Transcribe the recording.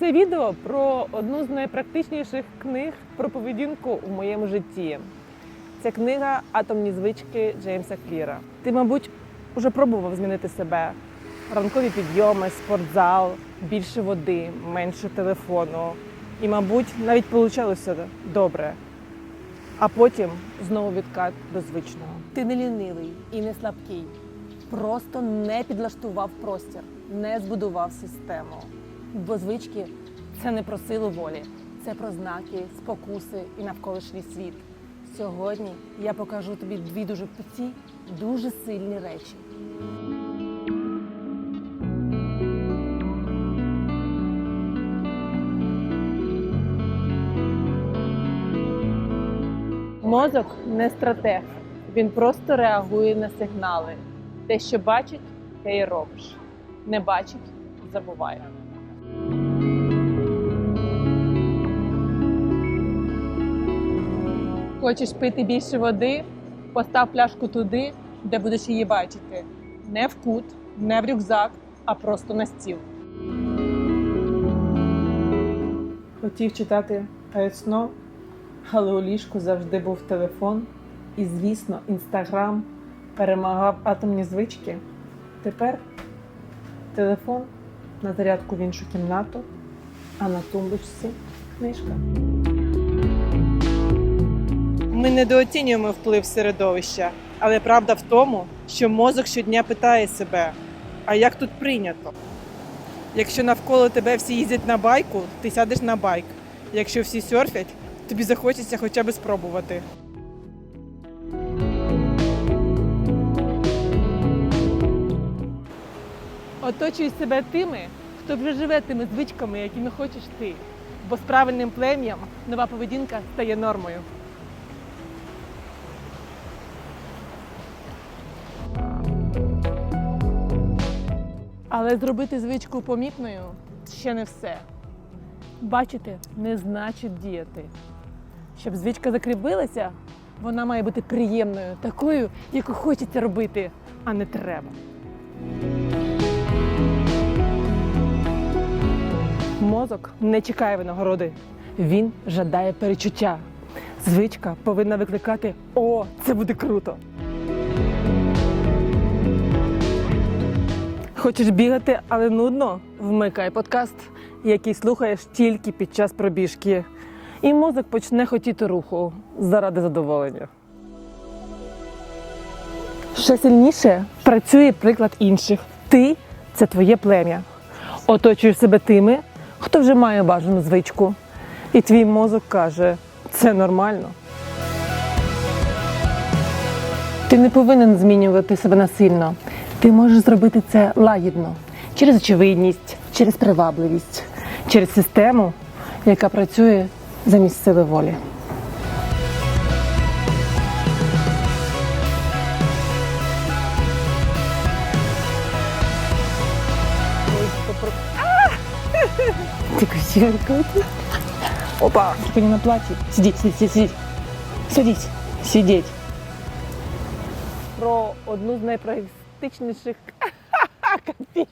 Це відео про одну з найпрактичніших книг про поведінку в моєму житті. Це книга Атомні звички Джеймса Кліра. Ти, мабуть, вже пробував змінити себе. Ранкові підйоми, спортзал, більше води, менше телефону. І, мабуть, навіть получалося добре. А потім знову відкат до звичного. Ти не лінивий і не слабкий. Просто не підлаштував простір, не збудував систему. Бо звички це не про силу волі, це про знаки, спокуси і навколишній світ. Сьогодні я покажу тобі дві дуже прості, дуже сильні речі. Мозок не стратег, він просто реагує на сигнали. Те, що бачить, те й робиш. Не бачить, забуває. Хочеш пити більше води? Постав пляшку туди, де будеш її бачити. Не в кут, не в рюкзак, а просто на стіл. Хотів читати сном, але у ліжку завжди був телефон. І, звісно, інстаграм перемагав атомні звички. Тепер телефон на зарядку в іншу кімнату, а на тумбочці книжка. Ми недооцінюємо вплив середовища, але правда в тому, що мозок щодня питає себе: а як тут прийнято? Якщо навколо тебе всі їздять на байку, ти сядеш на байк. Якщо всі серфять, тобі захочеться хоча б спробувати. Оточуй себе тими, хто вже живе тими звичками, якими хочеш ти. Бо з правильним плем'ям нова поведінка стає нормою. Але зробити звичку помітною ще не все. Бачити не значить діяти. Щоб звичка закріпилася, вона має бути приємною, такою, яку хочеться робити, а не треба. Мозок не чекає винагороди. Він жадає перечуття. Звичка повинна викликати О, це буде круто. Хочеш бігати, але нудно? Вмикай подкаст, який слухаєш тільки під час пробіжки. І мозок почне хотіти руху заради задоволення. Ще сильніше працює приклад інших. Ти це твоє плем'я. Оточуєш себе тими, хто вже має бажану звичку. І твій мозок каже, це нормально. Ти не повинен змінювати себе насильно. Ти можеш зробити це лагідно, через очевидність, через привабливість, через систему, яка працює замість сили волі. Ты красивая Опа, только не на платье. Сидеть, сидеть, сидеть, сидеть. Сидіть, сидіть. Про одну з найпрактичніших Капець.